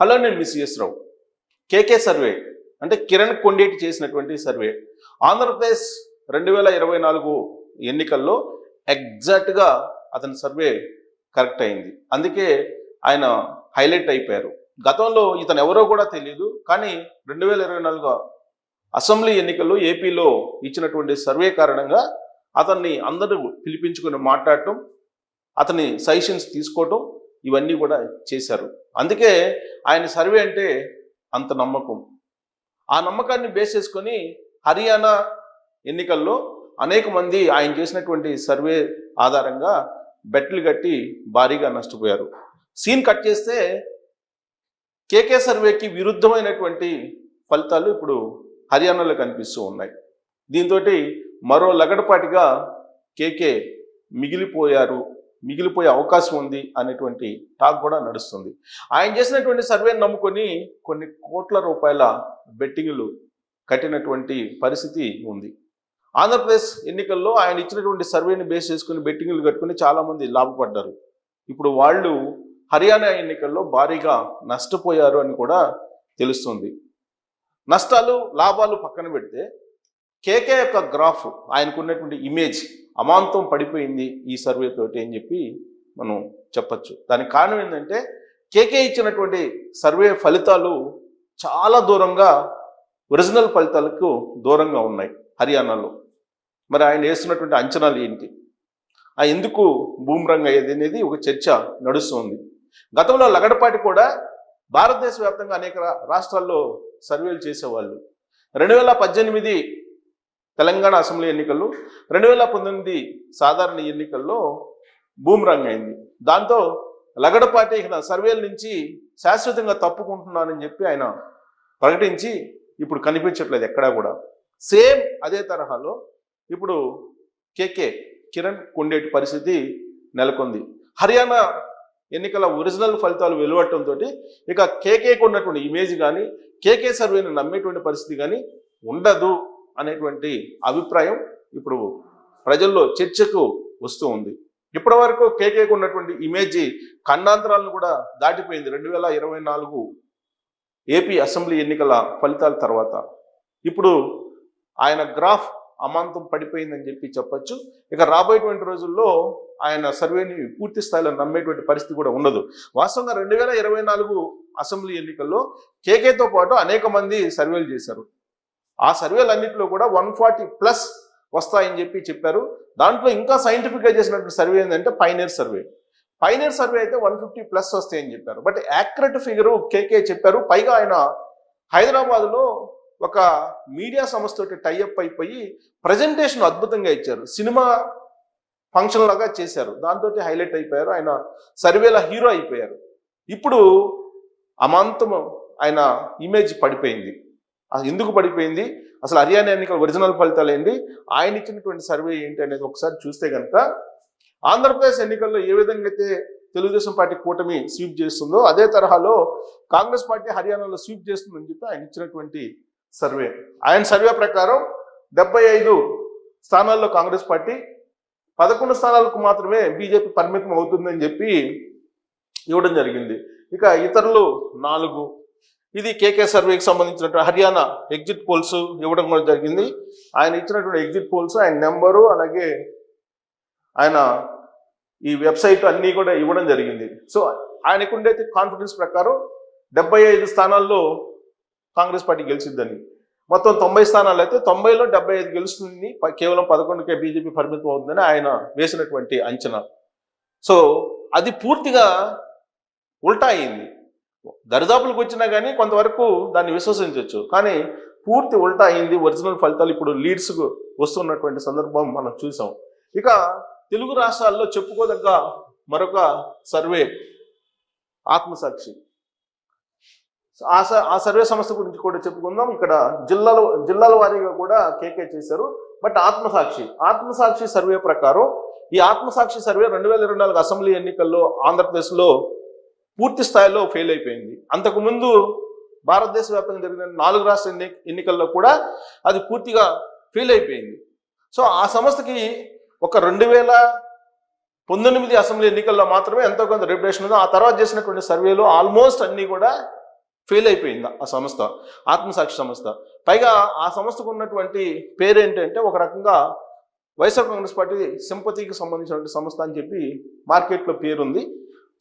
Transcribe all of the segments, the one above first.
Hello నేను miss రావు. KK survey అంటే కిరణ్ కొండేటి చేసినటువంటి సర్వే. ఆంధ్రప్రదేశ్ రెండు వేల ఇరవై నాలుగు ఎన్నికల్లో ఎగ్జాక్ట్గా అతని సర్వే కరెక్ట్ అయింది. అందుకే ఆయన హైలైట్ అయిపోయారు. గతంలో ఇతను ఎవరో కూడా తెలియదు కానీ రెండు వేల ఇరవై నాలుగు అసెంబ్లీ ఎన్నికల్లో ఏపీలో ఇచ్చినటువంటి సర్వే కారణంగా అతన్ని అందరూ పిలిపించుకుని మాట్లాడటం అతని సజెషన్స్ తీసుకోవటం ఇవన్నీ కూడా చేశారు. అందుకే ఆయన సర్వే అంటే అంత నమ్మకం. ఆ నమ్మకాన్ని బేస్ చేసుకొని హర్యానా ఎన్నికల్లో అనేక మంది ఆయన చేసినటువంటి సర్వే ఆధారంగా బెట్లు కట్టి భారీగా నష్టపోయారు. సీన్ కట్ చేస్తే కేకే సర్వేకి విరుద్ధమైనటువంటి ఫలితాలు ఇప్పుడు హర్యానాలో కనిపిస్తూ ఉన్నాయి. దీంతో మరో లగడపాటిగా కేకే మిగిలిపోయారు. మిగిలిపోయే అవకాశం ఉంది అనేటువంటి టాక్ కూడా నడుస్తుంది. ఆయన చేసినటువంటి సర్వేని నమ్ముకొని కొన్ని కోట్ల రూపాయల బెట్టింగ్లు కట్టినటువంటి పరిస్థితి ఉంది. ఆంధ్రప్రదేశ్ ఎన్నికల్లో ఆయన ఇచ్చినటువంటి సర్వేని బేస్ చేసుకుని బెట్టింగ్లు కట్టుకుని చాలామంది లాభపడ్డారు. ఇప్పుడు వాళ్ళు హర్యానా ఎన్నికల్లో భారీగా నష్టపోయారు అని కూడా తెలుస్తుంది. నష్టాలు లాభాలు పక్కన పెడితే కేకే యొక్క గ్రాఫ్ ఆయనకున్నటువంటి ఇమేజ్ అమాంతం పడిపోయింది ఈ సర్వే తోటి అని చెప్పి మనం చెప్పచ్చు. దానికి కారణం ఏంటంటే కేకే ఇచ్చినటువంటి సర్వే ఫలితాలు చాలా దూరంగా ఒరిజినల్ ఫలితాలకు దూరంగా ఉన్నాయి హర్యానాలో. మరి ఆయన వేస్తున్నటువంటి అంచనాలు ఏంటి? ఆ ఎందుకు భూమిరంగ్ అయ్యేది అనేది ఒక చర్చ నడుస్తుంది. గతంలో లగడపాటి కూడా భారతదేశ వ్యాప్తంగా అనేక రాష్ట్రాల్లో సర్వేలు చేసేవాళ్ళు. రెండు వేల పద్దెనిమిది తెలంగాణ అసెంబ్లీ ఎన్నికలు రెండు వేల పంతొమ్మిది సాధారణ ఎన్నికల్లో బూమ్రాంగ్ అయింది. దాంతో లగడపాటి ఇక సర్వేల నుంచి శాశ్వతంగా తప్పుకుంటున్నానని చెప్పి ఆయన ప్రకటించి ఇప్పుడు కనిపించట్లేదు ఎక్కడా కూడా. సేమ్ అదే తరహాలో ఇప్పుడు కేకే కిరణ్ కొండేటి పరిస్థితి నెలకొంది. హర్యానా ఎన్నికల ఒరిజినల్ ఫలితాలు వెలువడటంతో ఇక కేకేకి ఉన్నటువంటి ఇమేజ్ కానీ కేకే సర్వేని నమ్మేటువంటి పరిస్థితి కానీ ఉండదు. అనేటువంటి అభిప్రాయం ఇప్పుడు ప్రజల్లో చర్చకు వస్తూ ఉంది. ఇప్పటి వరకు కేకేకు ఉన్నటువంటి ఇమేజ్ ఖండాంతరాలను కూడా దాటిపోయింది. రెండు వేల ఇరవై నాలుగు ఏపీ అసెంబ్లీ ఎన్నికల ఫలితాల తర్వాత. ఇప్పుడు ఆయన గ్రాఫ్ అమాంతం పడిపోయిందని చెప్పి చెప్పచ్చు. ఇక రాబోయేటువంటి రోజుల్లో ఆయన సర్వేని పూర్తి స్థాయిలో నమ్మేటువంటి పరిస్థితి కూడా ఉండదు. వాస్తవంగా రెండు వేల ఇరవై నాలుగు అసెంబ్లీ ఎన్నికల్లో కేకేతో పాటు అనేక మంది సర్వేలు చేశారు. ఆ సర్వేలన్నింటిలో కూడా వన్ ఫార్టీ ప్లస్ వస్తాయని చెప్పి చెప్పారు. దాంట్లో ఇంకా సైంటిఫిక్గా చేసినటువంటి సర్వే ఏంటంటే పైనీర్ సర్వే. పైనర్ సర్వే అయితే వన్ ఫిఫ్టీ ప్లస్ వస్తాయని చెప్పారు. బట్ యాక్యురేట్ ఫిగర్ కేకే చెప్పారు. పైగా ఆయన హైదరాబాద్లో ఒక మీడియా సంస్థతో టైఅప్ అయిపోయి ప్రజెంటేషన్ అద్భుతంగా ఇచ్చారు. సినిమా ఫంక్షన్ లాగా చేశారు. దాంతో హైలైట్ అయిపోయారు. ఆయన సర్వేల హీరో అయిపోయారు. ఇప్పుడు అమాంతం ఆయన ఇమేజ్ పడిపోయింది. అది ఎందుకు పడిపోయింది? అసలు హర్యానా ఎన్నికల ఒరిజినల్ ఫలితాలు ఏంటి? ఆయన ఇచ్చినటువంటి సర్వే ఏంటి అనేది ఒకసారి చూస్తే కనుక ఆంధ్రప్రదేశ్ ఎన్నికల్లో ఏ విధంగా అయితే తెలుగుదేశం పార్టీ కూటమి స్వీప్ చేస్తుందో అదే తరహాలో కాంగ్రెస్ పార్టీ హర్యానాలో స్వీప్ చేస్తుందని చెప్పి ఆయన ఇచ్చినటువంటి సర్వే. ఆయన సర్వే ప్రకారం డెబ్బై ఐదు స్థానాల్లో కాంగ్రెస్ పార్టీ పదకొండు స్థానాలకు మాత్రమే బీజేపీ పరిమితం అవుతుందని చెప్పి ఇవ్వడం జరిగింది. ఇక ఇతరులు నాలుగు ఇది కేకే సర్వేకి సంబంధించినటువంటి హర్యానా ఎగ్జిట్ పోల్స్ ఇవ్వడం కూడా జరిగింది. ఆయన ఇచ్చినటువంటి ఎగ్జిట్ పోల్స్ ఆయన నెంబరు అలాగే ఆయన ఈ వెబ్సైట్ అన్నీ కూడా ఇవ్వడం జరిగింది. సో ఆయనకుండే కాన్ఫిడెన్స్ ప్రకారం డెబ్బై ఐదు స్థానాల్లో కాంగ్రెస్ పార్టీ గెలిచిద్దని. మొత్తం తొంభై స్థానాలు అయితే తొంభైలో డెబ్బై ఐదు గెలుస్తుంది కేవలం పదకొండుకే బీజేపీ పరిమితం అవుతుందని ఆయన వేసినటువంటి అంచనా. సో అది పూర్తిగా ఉల్టా అయింది. దరిదాపులకు వచ్చినా కానీ కొంతవరకు దాన్ని విశ్వసించవచ్చు కానీ పూర్తి ఉల్టా అయింది ఒరిజినల్ ఫలితాలు ఇప్పుడు లీడ్స్కు వస్తున్నటువంటి సందర్భం మనం చూసాం. ఇక తెలుగు రాష్ట్రాల్లో చెప్పుకోదగ్గ మరొక సర్వే ఆత్మసాక్షి. ఆ స- ఆ సర్వే సంస్థ గురించి కూడా చెప్పుకుందాం. ఇక్కడ జిల్లాల జిల్లాల వారీగా కూడా కేకే చేశారు. బట్ ఆత్మసాక్షి ఆత్మసాక్షి సర్వే ప్రకారం ఈ ఆత్మసాక్షి సర్వే రెండు వేల ఇరవై నాలుగు అసెంబ్లీ ఎన్నికల్లో ఆంధ్రప్రదేశ్లో పూర్తి స్థాయిలో ఫెయిల్ అయిపోయింది. అంతకుముందు భారతదేశ వ్యాప్తంగా జరిగిన నాలుగు రాష్ట్ర ఎన్ని ఎన్నికల్లో కూడా అది పూర్తిగా ఫెయిల్ అయిపోయింది. సో ఆ సంస్థకి ఒక రెండు వేల పంతొమ్మిది అసెంబ్లీ ఎన్నికల్లో మాత్రమే ఎంతో కొంత రెప్యుటేషన్ ఉందో. ఆ తర్వాత చేసినటువంటి సర్వేలో ఆల్మోస్ట్ అన్నీ కూడా ఫెయిల్ అయిపోయింది ఆ సంస్థ ఆత్మసాక్షి సంస్థ. పైగా ఆ సంస్థకు ఉన్నటువంటి పేరు ఏంటంటే ఒక రకంగా వైఎస్ఆర్ కాంగ్రెస్ పార్టీ సింపతికి సంబంధించినటువంటి సంస్థ అని చెప్పి మార్కెట్లో పేరుంది.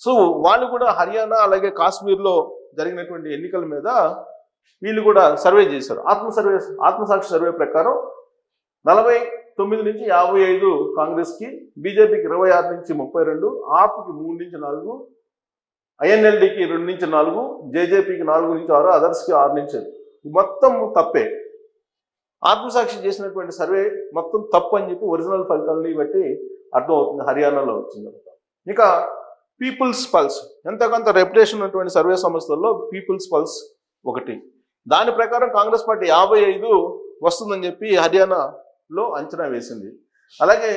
సో వాళ్ళు కూడా హర్యానా అలాగే కాశ్మీర్లో జరిగినటువంటి ఎన్నికల మీద వీళ్ళు కూడా సర్వే చేశారు. ఆత్మ సర్వే ఆత్మసాక్షి సర్వే ప్రకారం నలభై తొమ్మిది నుంచి యాభై ఐదు కాంగ్రెస్కి బీజేపీకి ఇరవై ఆరు నుంచి ముప్పై రెండు ఆప్కి మూడు నుంచి నాలుగు ఐఎన్ఎల్డికి రెండు నుంచి నాలుగు జేజేపీకి నాలుగు నుంచి ఆరు అదర్స్కి ఆరు నుంచి మొత్తం తప్పే. ఆత్మసాక్షి చేసినటువంటి సర్వే మొత్తం తప్పు అని చెప్పి ఒరిజినల్ ఫలితాలని బట్టి అర్థం అవుతుంది హర్యానాలో వచ్చింది ఇక పీపుల్స్ పల్స్ ఎంతకంత రెప్యుటేషన్ ఉన్నటువంటి సర్వే సంస్థల్లో పీపుల్స్ పల్స్ ఒకటి. దాని ప్రకారం కాంగ్రెస్ పార్టీ యాభై ఐదు వస్తుందని చెప్పి హర్యానాలో అంచనా వేసింది. అలాగే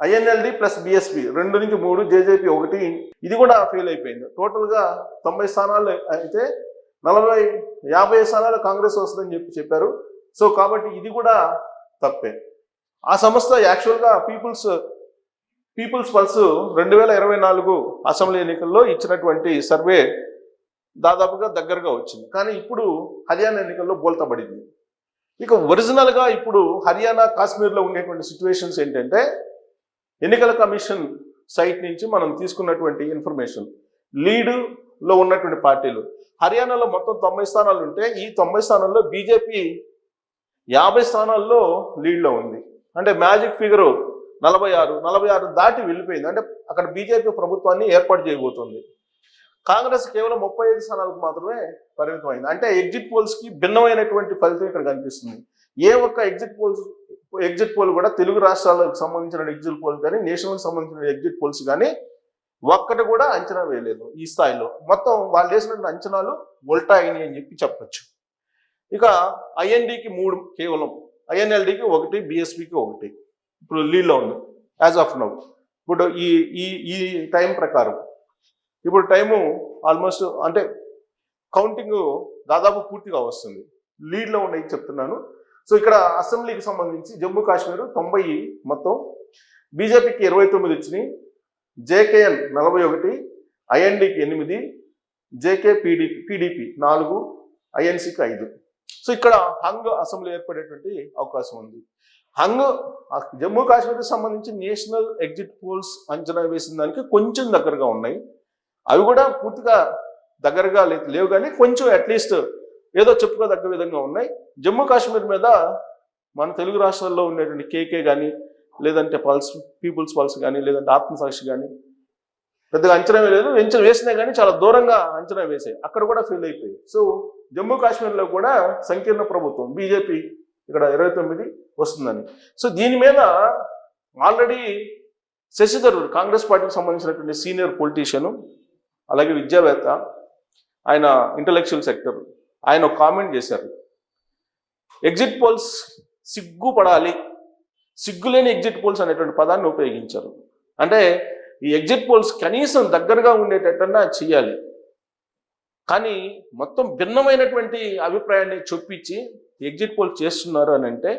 ఐఎన్ఎల్డి ప్లస్ బిఎస్పి రెండు నుంచి మూడు జేజేపీ ఒకటి ఇది కూడా ఫెయిల్ అయిపోయింది. టోటల్గా తొంభై స్థానాలు అయితే నలభై యాభై స్థానాలు కాంగ్రెస్ వస్తుందని చెప్పి చెప్పారు. సో కాబట్టి ఇది కూడా తప్పే. ఆ సంస్థ యాక్చువల్గా పీపుల్స్ పీపుల్స్ పల్స్ రెండు వేల ఇరవై నాలుగు అసెంబ్లీ ఎన్నికల్లో ఇచ్చినటువంటి సర్వే దాదాపుగా దగ్గరగా వచ్చింది. కానీ ఇప్పుడు హర్యానా ఎన్నికల్లో బోల్తబడింది. ఇక ఒరిజినల్గా ఇప్పుడు హర్యానా కాశ్మీర్లో ఉండేటువంటి సిచ్యువేషన్స్ ఏంటంటే ఎన్నికల కమిషన్ సైట్ నుంచి మనం తీసుకున్నటువంటి ఇన్ఫర్మేషన్ లీడులో ఉన్నటువంటి పార్టీలు. హర్యానాలో మొత్తం తొంభై స్థానాలు ఉంటే ఈ తొంభై స్థానాల్లో బీజేపీ యాభై స్థానాల్లో లీడ్లో ఉంది. అంటే మ్యాజిక్ ఫిగరు నలభై ఆరు నలభై ఆరు దాటి వెళ్ళిపోయింది. అంటే అక్కడ బీజేపీ ప్రభుత్వాన్ని ఏర్పాటు చేయబోతుంది. కాంగ్రెస్ కేవలం ముప్పై ఐదు స్థానాలకు మాత్రమే పరిమితమైంది. అంటే ఎగ్జిట్ పోల్స్కి భిన్నమైనటువంటి ఫలితం ఇక్కడ కనిపిస్తుంది. ఏ ఒక్క ఎగ్జిట్ పోల్స్ ఎగ్జిట్ పోల్ కూడా తెలుగు రాష్ట్రాలకు సంబంధించిన ఎగ్జిట్ పోల్ కానీ నేషనల్కి సంబంధించిన ఎగ్జిట్ పోల్స్ కానీ ఒక్కటి కూడా అంచనా వేయలేదు ఈ స్థాయిలో. మొత్తం వాళ్ళు వేసినటువంటి అంచనాలు ఉల్టా అయినాయి అని చెప్పి చెప్పచ్చు. ఇక ఐఎన్డికి మూడు కేవలం. ఐఎన్ఎల్డికి ఒకటి బిఎస్పికి ఒకటి. ఇప్పుడు లీడ్లో ఉంది. యాజ్ ఆఫ్ నౌ ఇప్పుడు ఈ ఈ ఈ టైం ప్రకారం. ఇప్పుడు టైము ఆల్మోస్ట్ అంటే కౌంటింగ్ దాదాపు పూర్తిగా వస్తుంది. లీడ్లో ఉన్నాయి చెప్తున్నాను. సో ఇక్కడ అసెంబ్లీకి సంబంధించి జమ్మూ కాశ్మీర్ తొంభై మొత్తం బీజేపీకి ఇరవై తొమ్మిది వచ్చినాయి. జేకేఎల్ నలభై ఒకటి ఐఎన్డికి ఎనిమిది జేకే పీడిపి పీడీపీ నాలుగు ఐఎన్సీకి ఐదు. సో ఇక్కడ హంగ్ అసెంబ్లీ ఏర్పడేటువంటి అవకాశం ఉంది. హంగ్ జమ్మూ కాశ్మీర్కి సంబంధించి నేషనల్ ఎగ్జిట్ పోల్స్ అంచనా వేసిన దానికి కొంచెం దగ్గరగా ఉన్నాయి. అవి కూడా పూర్తిగా దగ్గరగా లేవు కానీ కొంచెం అట్లీస్ట్ ఏదో చెప్పుకోదగ్గ విధంగా ఉన్నాయి. జమ్మూ కాశ్మీర్ మీద మన తెలుగు రాష్ట్రాల్లో ఉండేటువంటి కేకే కానీ లేదంటే పల్స్ పీపుల్స్ పల్స్ కానీ లేదంటే ఆత్మసాక్షి కానీ పెద్దగా అంచనా వేయలేదు. అంచనా వేసినా కానీ చాలా దూరంగా అంచనా వేసాయి. అక్కడ కూడా ఫెయిల్ అయిపోయాయి. సో జమ్మూ కాశ్మీర్లో కూడా సంకీర్ణ ప్రభుత్వం బీజేపీ ఇక్కడ ఇరవై తొమ్మిది వస్తుందని. సో దీని మీద ఆల్రెడీ శశిధరుడు కాంగ్రెస్ పార్టీకి సంబంధించినటువంటి సీనియర్ పొలిటీషియను అలాగే విద్యావేత్త ఆయన ఇంటలెక్చువల్ సెక్టర్ ఆయన ఒక కామెంట్ చేశారు. ఎగ్జిట్ పోల్స్ సిగ్గుపడాలి. సిగ్గులేని ఎగ్జిట్ పోల్స్ అనేటువంటి పదాన్ని ఉపయోగించారు. అంటే ఈ ఎగ్జిట్ పోల్స్ కనీసం దగ్గరగా ఉండేటట్టన్నా చేయాలి కానీ మొత్తం భిన్నమైనటువంటి అభిప్రాయాన్ని చొప్పించి ఎగ్జిట్ పోల్ చేస్తున్నారు అని అంటే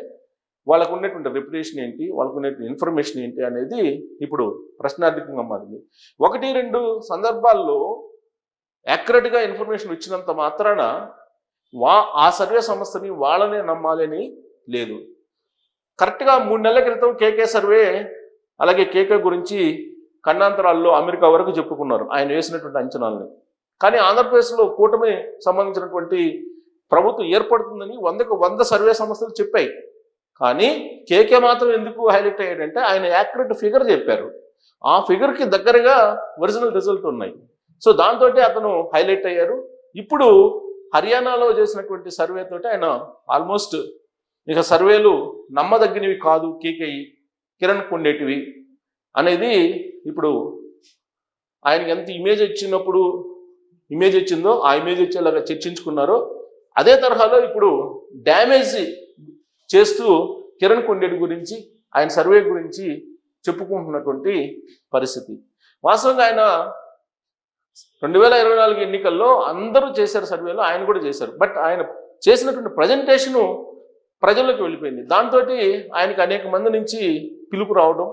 వాళ్ళకు ఉన్నటువంటి రెప్యుటేషన్ ఏంటి? వాళ్ళకు ఉన్నటువంటి ఇన్ఫర్మేషన్ ఏంటి అనేది ఇప్పుడు ప్రశ్నార్థకంగా మారింది. ఒకటి రెండు సందర్భాల్లో యాక్యురేట్గా ఇన్ఫర్మేషన్ ఇచ్చినంత మాత్రాన వా ఆ సర్వే సంస్థని వాళ్ళనే నమ్మాలని లేదు. కరెక్ట్గా మూడు నెలల క్రితం కేకే సర్వే అలాగే కేకే గురించి ఖండాంతరాల్లో అమెరికా వరకు చెప్పుకున్నారు. ఆయన వేసినటువంటి అంచనాలని. కానీ ఆంధ్రప్రదేశ్లో కూటమి సంబంధించినటువంటి ప్రభుత్వం ఏర్పడుతుందని వందకు వంద సర్వే సంస్థలు చెప్పాయి. కానీ కేకే మాత్రం ఎందుకు హైలైట్ అయ్యాడంటే ఆయన యాక్యురేట్ ఫిగర్ చెప్పారు. ఆ ఫిగర్కి దగ్గరగా ఒరిజినల్ రిజల్ట్ ఉన్నాయి. సో దాంతో అతను హైలైట్ అయ్యారు. ఇప్పుడు హర్యానాలో చేసినటువంటి సర్వే తోటి ఆయన ఆల్మోస్ట్ ఇక సర్వేలు నమ్మదగినవి కాదు కేకేయి కిరణ్ కొండేటివి అనేది ఇప్పుడు ఆయనకి ఎంత ఇమేజ్ ఇచ్చినప్పుడు ఇమేజ్ వచ్చిందో ఆ ఇమేజ్ వచ్చేలాగా చర్చించుకున్నారో. అదే తరహాలో ఇప్పుడు డ్యామేజ్ చేస్తూ కిరణ్ కొండేటి గురించి ఆయన సర్వే గురించి చెప్పుకుంటున్నటువంటి పరిస్థితి. వాస్తవంగా ఆయన రెండు వేల ఇరవై నాలుగు ఎన్నికల్లో అందరూ చేశారు సర్వేలో ఆయన కూడా చేశారు. బట్ ఆయన చేసినటువంటి ప్రజెంటేషను ప్రజల్లోకి వెళ్ళిపోయింది. దాంతో ఆయనకు అనేక మంది నుంచి పిలుపు రావడం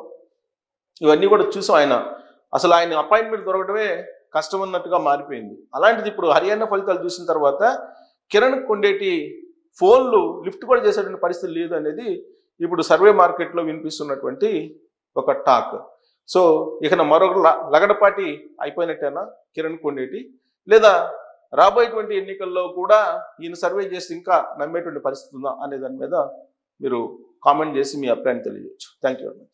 ఇవన్నీ కూడా చూసాం ఆయన. అసలు ఆయన అపాయింట్మెంట్ దొరకడమే కష్టం అన్నట్టుగా మారిపోయింది. అలాంటిది ఇప్పుడు హర్యానా ఫలితాలు చూసిన తర్వాత కిరణ్ కొండేటి ఫోన్లు లిఫ్ట్ కూడా చేసేటువంటి పరిస్థితి లేదు అనేది ఇప్పుడు సర్వే మార్కెట్లో వినిపిస్తున్నటువంటి ఒక టాక్. సో ఇక మరొక ల- లగడపాటి అయిపోయినట్టేనా? కిరణ్ కొండేటి. లేదా రాబోయేటువంటి ఎన్నికల్లో కూడా ఈయన సర్వే చేసి ఇంకా నమ్మేటువంటి పరిస్థితి ఉందా అనే దాని మీద మీరు కామెంట్ చేసి మీ అభిప్రాయం తెలియజేయచ్చు. Thank you very much.